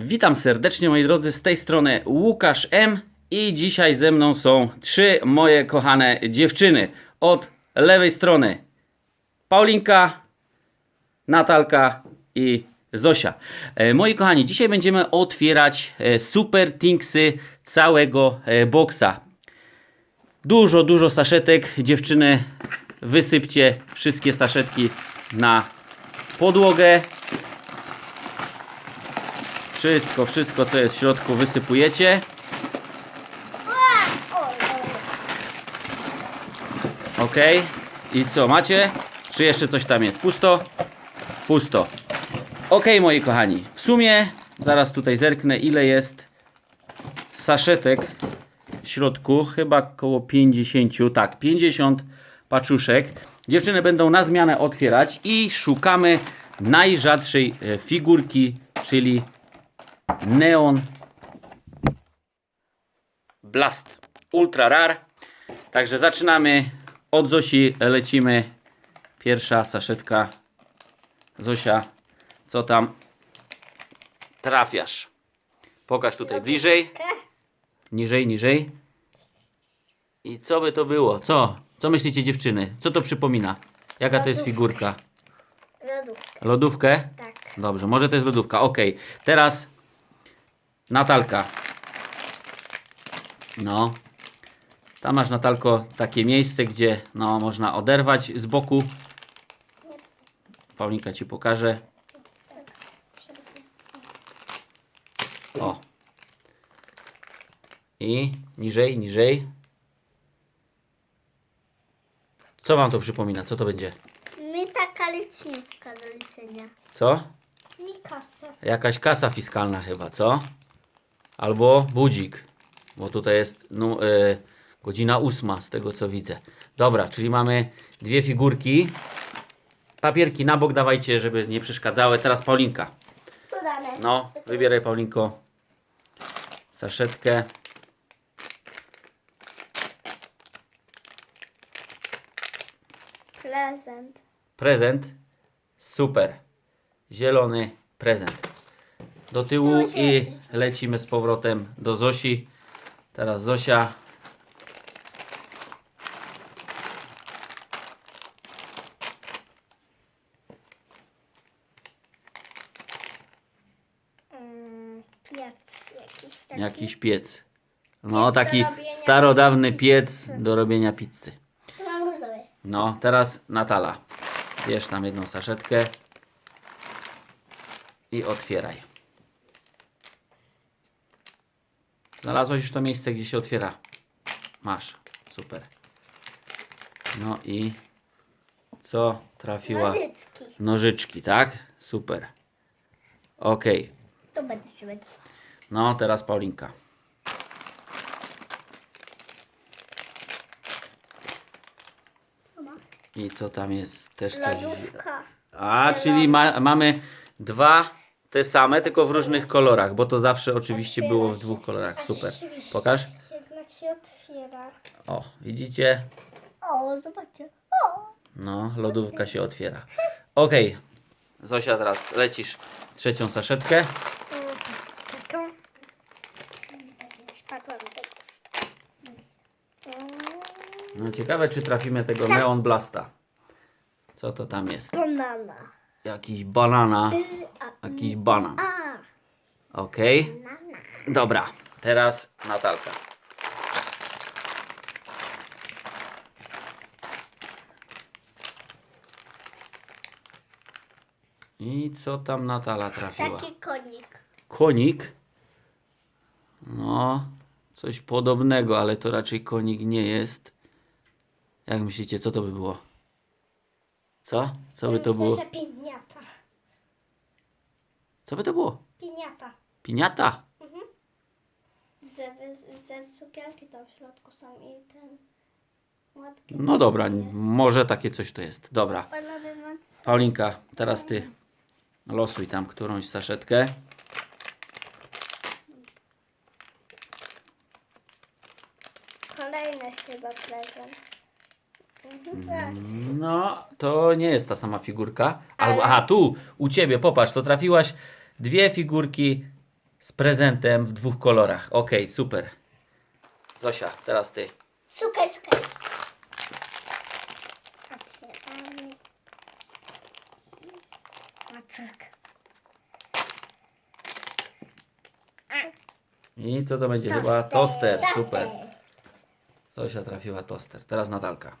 Witam serdecznie moi drodzy, z tej strony Łukasz M i dzisiaj ze mną są trzy moje kochane dziewczyny. Od lewej strony Paulinka, Natalka i Zosia. E, Moi kochani, dzisiaj będziemy otwierać e, Super Tinksy całego e, boksa. Dużo, dużo saszetek. Dziewczyny, wysypcie wszystkie saszetki na podłogę. Wszystko, wszystko co jest w środku wysypujecie. Ok. I co, macie? Czy jeszcze coś tam jest? Pusto? Pusto. Ok, moi kochani. W sumie, zaraz tutaj zerknę, ile jest saszetek w środku. Chyba około 50. Tak, 50 paczuszek. Dziewczyny będą na zmianę otwierać i szukamy najrzadszej e, figurki, czyli Neon Blast Ultra Rare. Także zaczynamy od Zosi, lecimy. Pierwsza saszetka. Zosia, co tam trafiasz? Pokaż tutaj bliżej. Niżej, niżej. I co by to było? Co? Co myślicie dziewczyny? Co to przypomina? Jaka to jest figurka? Lodówkę, Lodówkę? tak. Dobrze, może to jest lodówka. Ok. Teraz Natalka. No. Tam masz Natalko takie miejsce, gdzie no, można oderwać z boku. Paulinka ci pokaże. O. I niżej, niżej. Co wam to przypomina? Co to będzie? Mi taka liczniówka do liczenia. Co? Mi kasę. Jakaś kasa fiskalna chyba, co? Albo budzik, bo tutaj jest no, e, godzina ósma z tego co widzę. Dobra, czyli mamy dwie figurki. Papierki na bok dawajcie, żeby nie przeszkadzały. Teraz Paulinka. No, wybieraj Paulinko saszetkę. Prezent. Prezent. Super. Zielony prezent. Do tyłu i lecimy z powrotem do Zosi. Teraz Zosia. Mm, piec jakiś taki. Jakiś piec. No, Piec do taki robienia starodawny piec do robienia pizzy. Tu mam różowy. No, teraz Natala. Bierz tam jedną saszetkę i otwieraj. Znalazłaś już to miejsce, gdzie się otwiera. Masz. Super. No i co trafiła? Nożycki. Nożyczki, tak? Super. Ok. To będzie się będzie. No, teraz Paulinka. I co tam jest? Też coś. Lodówka. A, czyli ma, mamy dwa te same, tylko w różnych kolorach, bo to zawsze oczywiście było w dwóch kolorach. Super. Pokaż. Jednak się otwiera. O, widzicie? O, zobaczcie. O. No, lodówka się otwiera. Ok. Zosia, teraz lecisz trzecią saszetkę. Taką. Spadła mi tego. No ciekawe, czy trafimy tego Neon Blasta. Co to tam jest? Banana. Jakiś banana. A, Jakiś banan. Ok. Dobra, teraz Natalka. I co tam Natala trafiła? Taki konik. Konik. No, coś podobnego, ale to raczej konik nie jest. Jak myślicie, co to by było? Co? Co by to było? Co by to było? Piniata. Piniata? Ze, ze cukierki tam w środku są i ten... No dobra, może takie coś to jest. Dobra. Paulinka, teraz ty losuj tam którąś saszetkę. Kolejny chyba prezent. Mhm, tak. No, to nie jest ta sama figurka. Albo, aha, tu, u ciebie, popatrz, to trafiłaś dwie figurki z prezentem w dwóch kolorach. Okej, super. Zosia, teraz ty. Szukaj, szukaj. Otwieramy. I co to będzie? Chyba toster. Super. Zosia trafiła toster. Teraz Natalka.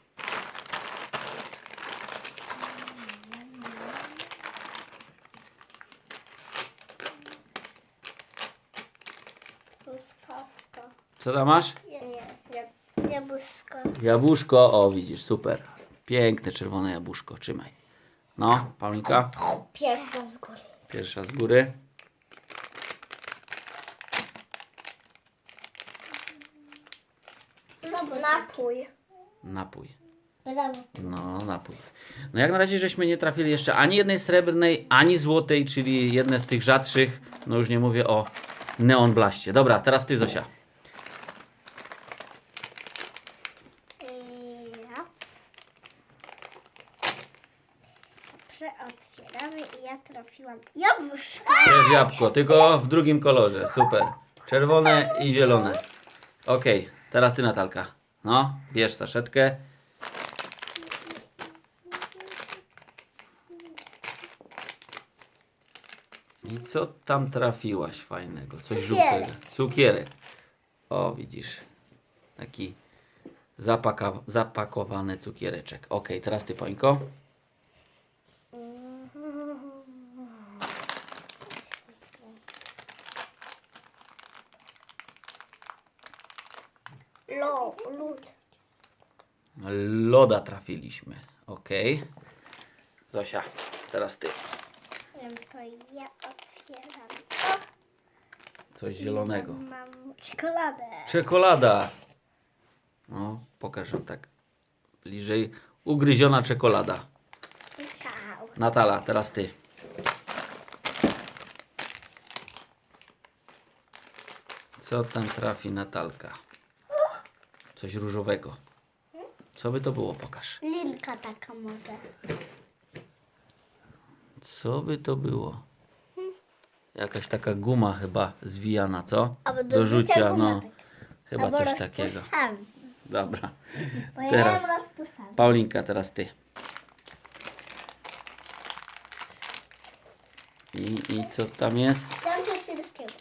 Truskawka. Co tam masz? Jabłuszko. Jabłuszko. O, widzisz, super. Piękne czerwone jabłuszko. Trzymaj. No, Paulinka. Pierwsza z góry. Pierwsza z góry. Napój. Napój. Brawo. No, napój. No jak na razie żeśmy nie trafili jeszcze ani jednej srebrnej, ani złotej, czyli jedne z tych rzadszych. No już nie mówię o Neon Blaście. Dobra, teraz ty Zosia. Ja. Przeotwieramy i ja trafiłam jabłuszko. Jest jabłko, tylko w drugim kolorze. Super. Czerwone i zielone. Okej, teraz ty Natalka. No, bierz saszetkę. I co tam trafiłaś fajnego? Coś Cukierek. żółtego. Cukierek. O, widzisz. Taki zapaka, zapakowany cukiereczek. Okej, teraz ty Pońko. Loda trafiliśmy. Okej. Zosia, teraz ty. To ja otwieram. Coś zielonego. Mam czekoladę. Czekolada. No, pokaż ją tak bliżej. Ugryziona czekolada. Natala, teraz ty. Co tam trafi Natalka? Coś różowego. Co by to było? Pokaż. Linka taka może. Co by to było? Jakaś taka guma chyba zwijana, co? Albo do do rzucia no. gumek. Chyba Albo coś takiego. Dobra. Bo ja Teraz. mam. Paulinka, teraz ty. I, I co tam jest? Dam to szybskiego.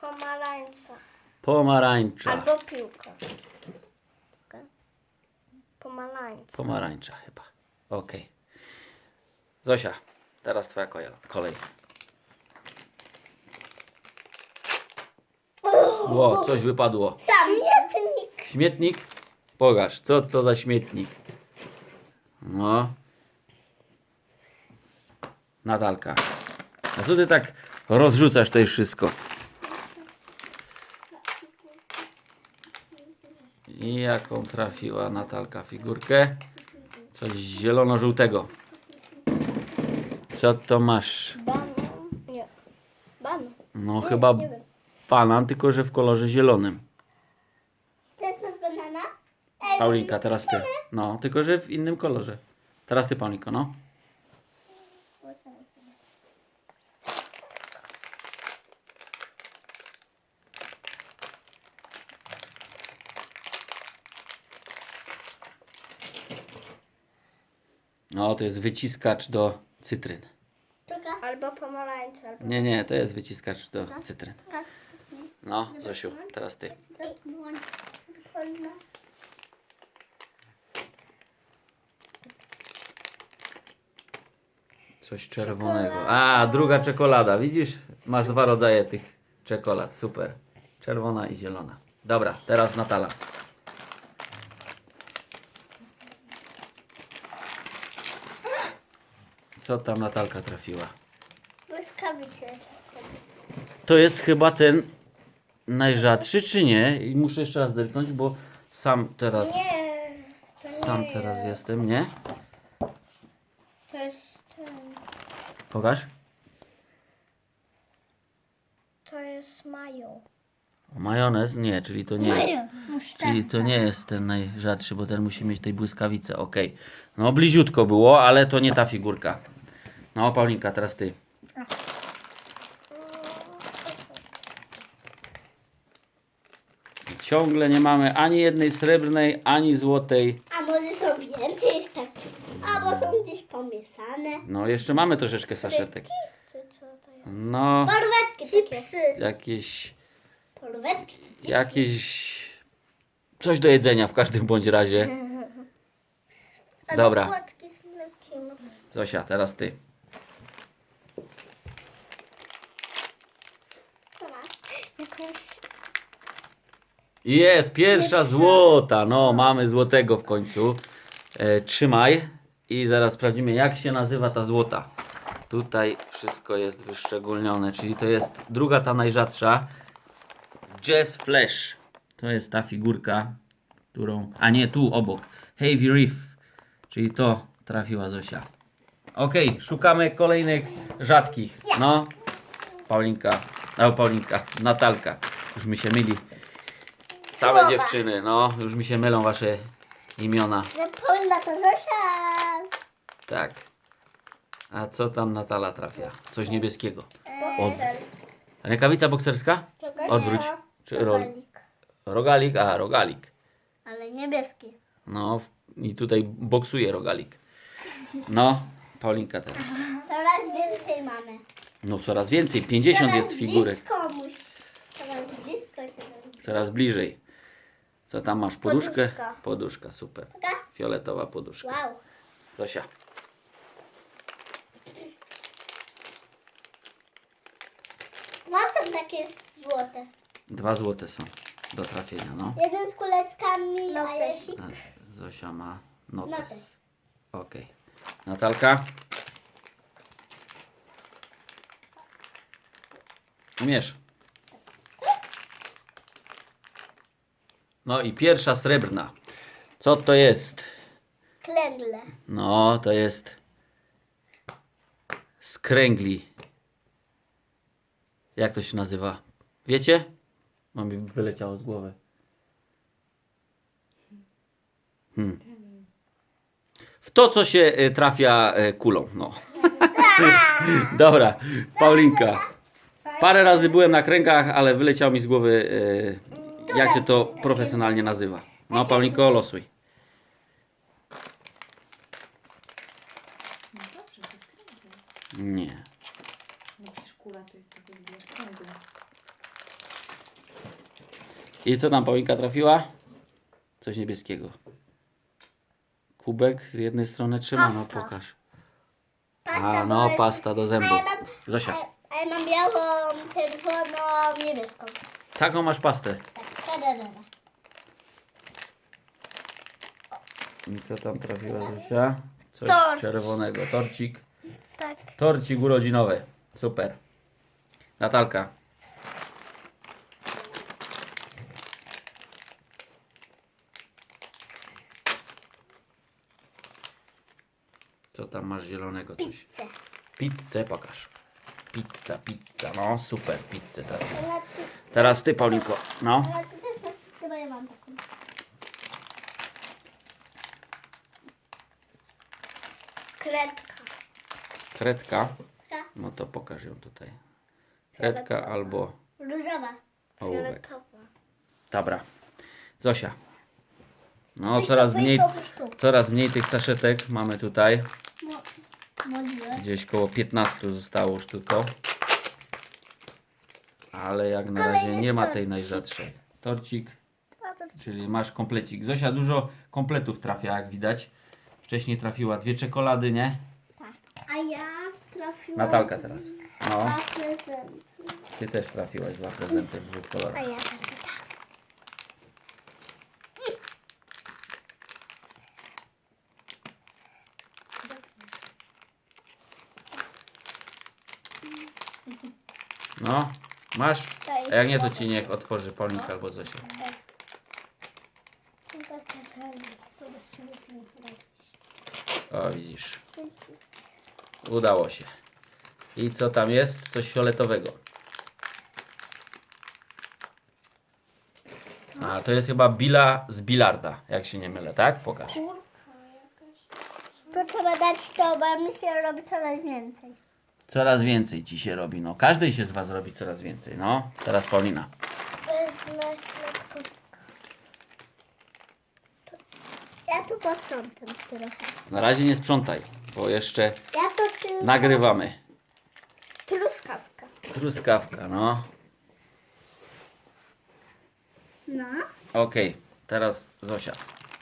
Pomarańcza. Pomarańcza. Albo piłka. Pomarańcza. Pomarańcza chyba. Okej. Zosia, teraz twoja koja- kolej. Ło, coś wypadło. Śmietnik. Śmietnik? Pokaż, co to za śmietnik? No. Natalka. A co ty tak rozrzucasz tutaj wszystko? I jaką trafiła Natalka figurkę? Coś zielono-żółtego. Co to masz? Banan. Nie. Banan. No chyba Nie wiem. banan, tylko że w kolorze zielonym. Teraz masz banana? Paulinka, teraz ty. No, tylko że w innym kolorze. Teraz ty, Paulinko, no. No, to jest wyciskacz do cytryn. Albo pomarańcza. Albo Nie, nie, to jest wyciskacz do cytryn. gaz. No, Zosiu, teraz ty. Coś czerwonego. A, druga czekolada. Widzisz? Masz dwa rodzaje tych czekolad. Super. Czerwona i zielona. Dobra, teraz Natala. Co tam Natalka trafiła? Błyskawice. To jest chyba ten najrzadszy, czy nie? I muszę jeszcze raz zerknąć, bo sam teraz, Nie. To nie sam teraz jestem, nie? To jest ten. Pokaż. To jest mają. Majonez? Nie, czyli to nie jest. Czyli to nie jest ten najrzadszy, bo ten musi mieć tej błyskawice. Okej. No bliziutko było, ale to nie ta figurka. No Paulinka, teraz ty. Ciągle nie mamy ani jednej srebrnej, ani złotej. A może są więcej jest tak. Albo są gdzieś pomieszane. No, jeszcze mamy troszeczkę saszetek. Czy co to jest? No, Porweczki Chipsy. jakieś, Porweczki to jakieś coś do jedzenia w każdym bądź razie. Dobra. Płatki z mlekiem. Zosia, teraz ty. Co masz? Jakąś... Jest, pierwsza złota. No, mamy złotego w końcu. E, trzymaj i zaraz sprawdzimy, jak się nazywa ta złota. Tutaj wszystko jest wyszczególnione, czyli to jest druga, ta najrzadsza. Jazz Flash. To jest ta figurka, którą. A nie, tu obok. Heavy Reef. Czyli to trafiła Zosia. Ok, szukamy kolejnych rzadkich. No, Paulinka. O, Paulinka. Natalka. Już mi się myli. Same Słowa. dziewczyny, no, już mi się mylą wasze imiona. Zapomina to Zosia. Tak. A co tam Natala trafia? Coś niebieskiego. Od... Rękawica bokserska? Odwróć. Czy rol... Rogalik? A, rogalik. Ale niebieski. No, w- i tutaj boksuje rogalik. No, Paulinka teraz. Coraz więcej mamy. No, coraz więcej. 50 Coraz jest figurek. blisko. Coraz blisko. Coraz... Coraz bliżej. Co tam masz? Poduszkę? Poduszka. Poduszka, super. Fioletowa poduszka. Wow. Zosia. Dwa są takie złote. Dwa złote są do trafienia, no. Jeden z kuleckami, a jeśli... A Zosia ma notes. Notes. Okej. Natalka? Umiesz. No i pierwsza srebrna. Co to jest? Klęgle. No, to jest skręgli. Jak to się nazywa? Wiecie? No mi wyleciało z głowy. Hmm. W to, co się y, trafia y, kulą. No. Dobra, Paulinka. Parę razy byłem na kręgach, ale wyleciało mi z głowy, y, jak się to profesjonalnie nazywa. No, Paulinko, losuj. No dobrze, to jest kręgle. Nie. No przecież kula to jest co zbijasz kręgle. I co tam Paulinka trafiła? Coś niebieskiego. Kubek z jednej strony trzyma, no Pasta. pokaż. Pasta, A bo no, jest- pasta do A zębów. ja mam, Zosia, a, a ja mam białą, czerwoną, niebieską. taką masz pastę. Tararara. I co tam trafiła Zosia? Coś czerwonego. Torcik. Tak. Torcik urodzinowy. Super. Natalka. Co tam masz zielonego? Coś. Pizzę. Pizzę pokaż. Pizza, pizza. No super, pizzę teraz. Ale ty, Teraz ty, Paulinko. No. ale ty też masz pizzę, bo ja mam taką. Kredka. Kredka. No to pokaż ją tutaj. Kredka albo różowa. ołówek. Fioletowa. Dobra. Zosia. No, Weź coraz weź mniej, weź coraz mniej tych saszetek mamy tutaj. Mo- Możliwe. Gdzieś koło 15 zostało już tylko. Ale jak na razie Kolejny nie ma tej torcik. najrzadszej. Torcik, czyli masz komplecik. Zosia dużo kompletów trafia, jak widać. Wcześniej trafiła dwie czekolady, nie? tak. A ja trafiłam... Natalka teraz. No, Dwa prezenty. ty też trafiłaś dwa prezenty w dwóch A kolorach. ja też tak. No, masz? A jak nie, to ci niech otworzy Paulinka albo Zosia. O, widzisz. Udało się. I co tam jest? Coś fioletowego. A, to jest chyba Billa z bilarda, jak się nie mylę, tak? Pokaż. To trzeba dać to, bo mi się robi coraz więcej. Coraz więcej ci się robi, no. Każdej się z was robi coraz więcej, no. Teraz Paulina. Wezmę środkówkę. Ja tu posprzątam trochę. Na razie nie sprzątaj, bo jeszcze Ja to tylko... nagrywamy. Truskawka. Truskawka, no. No. Okej, teraz Zosia.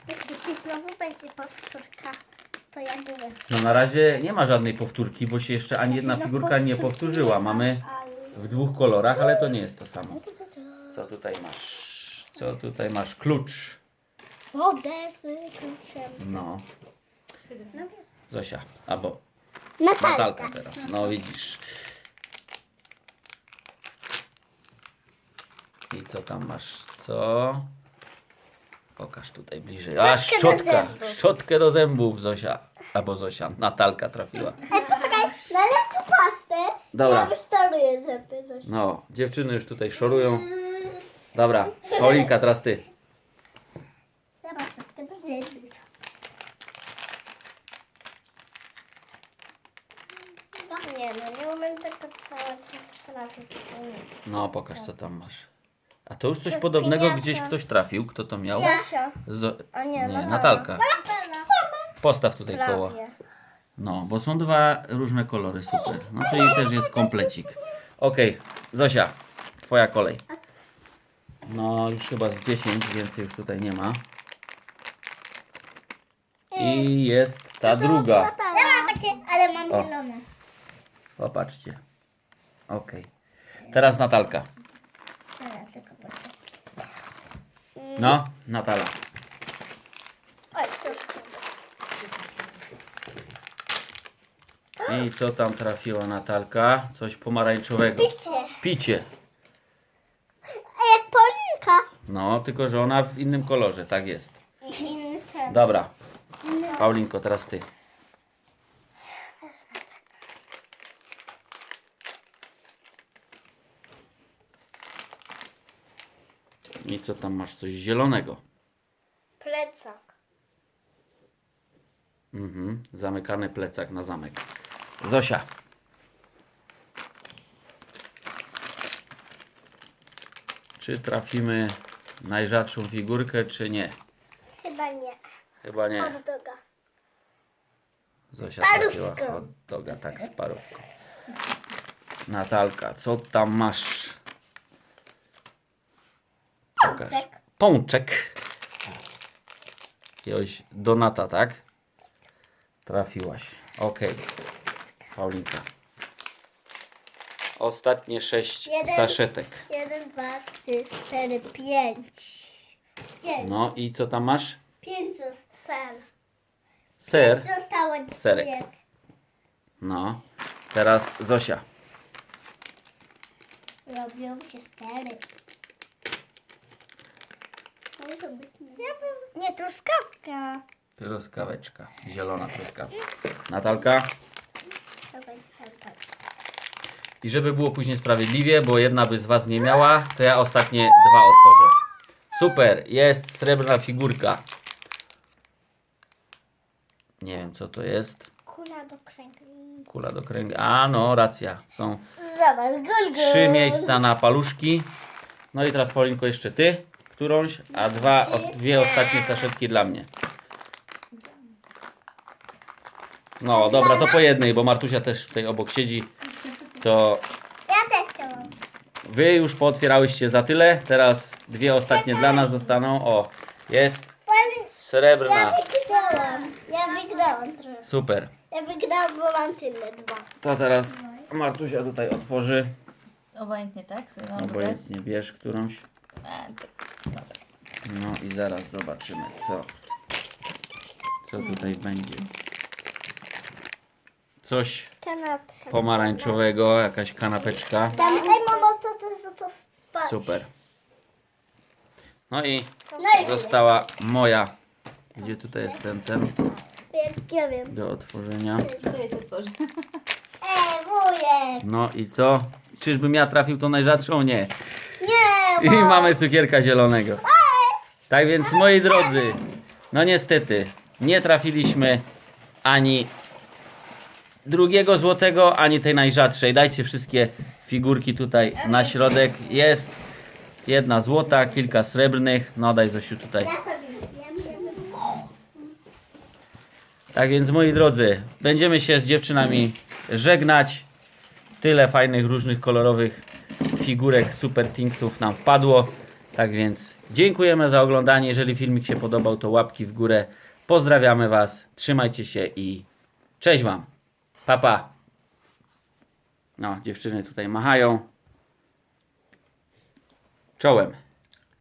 Jeśli znowu będzie powtórka, to ja byłem. No na razie nie ma żadnej powtórki, bo się jeszcze ani jedna figurka nie powtórzyła. Mamy w dwóch kolorach, ale to nie jest to samo. Co tutaj masz? Co tutaj masz? Klucz. Wodę z kluczem. No, No, Zosia, albo Natalka. Natalka teraz. No widzisz. I co tam masz? Co? Pokaż tutaj bliżej. A, Szczotkę do szczotka. zębów. Szczotkę do zębów, Zosia. Albo Zosia. Natalka trafiła. Ej, poczekaj, nalej tu pastę. Dobra. Ja wystaruję zęby coś. No, dziewczyny już tutaj szorują. Dobra, Paulinka, teraz ty. Dobra, szczotkę do zębów. Nie no, nie umiem tego całe czas trafić. No, pokaż co tam masz. A to już coś podobnego gdzieś ktoś trafił. Kto to miał? Jasia. Zo- A nie, nie, Natalka. Postaw tutaj koło. Prawie. No, bo są dwa różne kolory, super. No, czyli też jest komplecik. Okej, Zosia, twoja kolej. No, już chyba z 10, więcej już tutaj nie ma. I jest ta druga. Ja mam takie, ale mam O. zielone. Popatrzcie. Okej. Teraz Natalka. Dobra, tylko proszę. No, Natala. Oj. I co tam trafiła Natalka? Coś pomarańczowego. Picie. Picie. A jak Paulinka. No, tylko że ona w innym kolorze, tak jest. Inny ten. Dobra. Paulinko, teraz ty. I co tam masz? Coś zielonego. Plecak. Mhm. Zamykany plecak na zamek. Zosia. Czy trafimy najrzadszą figurkę, czy nie? Chyba nie. Chyba nie. Od doga. Zosia parówką. trafiła hot doga, tak, z parówką. Natalka, co tam masz? Pokaż. Pączek. Jakiegoś donata, tak? Trafiłaś. Okej. Paulinka. Ostatnie sześć Jeden. saszetek. Jeden, dwa, trzy, cztery, pięć. Pięć. No i co tam masz? Pięć zostało. Ser. Zostało Serek. No. Teraz Zosia. Robią się stery. Może być nie. Truskawka. Truskaweczka. Zielona truskawka. Natalka. I żeby było później sprawiedliwie, bo jedna by z Was nie miała, to ja ostatnie dwa otworzę. Super, jest srebrna figurka. Nie wiem co to jest. Kula do kręgli. Kula do kręgu. A no, racja. Są Zobacz, gul, gul. trzy miejsca na paluszki. No i teraz Paulinko jeszcze Ty, którąś, a dwa, o, dwie ostatnie saszetki dla mnie. No dobra, to po jednej, bo Martusia też tutaj obok siedzi. To Ja też chciałam. Wy już pootwierałyście za tyle, teraz dwie ostatnie dla nas zostaną. O, jest srebrna. Ja wygrałam. Ja wygrałam trochę. Super. Ja wygrałam, bo mam tyle, dwa. To teraz Martusia tutaj otworzy. Obojętnie, tak? Sobie mam wybrać? Obojętnie bierz którąś. Dobra. No i zaraz zobaczymy, co, co tutaj będzie. Coś Kanapka. pomarańczowego, jakaś kanapeczka. Tam, ej mamo, to to jest to spać. Super. No i No i została moja. Gdzie tutaj jest ten, ten ja wiem. do otworzenia. To otworzę. Ej, wujek. No i co? Czyżbym ja trafił tą najrzadszą? Nie. I mamy cukierka zielonego. Tak więc, moi drodzy, no niestety, nie trafiliśmy ani drugiego złotego, ani tej najrzadszej. Dajcie wszystkie figurki tutaj na środek. Jest jedna złota, kilka srebrnych. No daj Zosiu tutaj. Tak więc moi drodzy, będziemy się z dziewczynami żegnać. Tyle fajnych, różnych, kolorowych figurek Super Thingsów nam wpadło. Tak więc dziękujemy za oglądanie. Jeżeli filmik się podobał, to łapki w górę. Pozdrawiamy Was, trzymajcie się i cześć Wam. Pa, pa. No, dziewczyny tutaj machają. Czołem.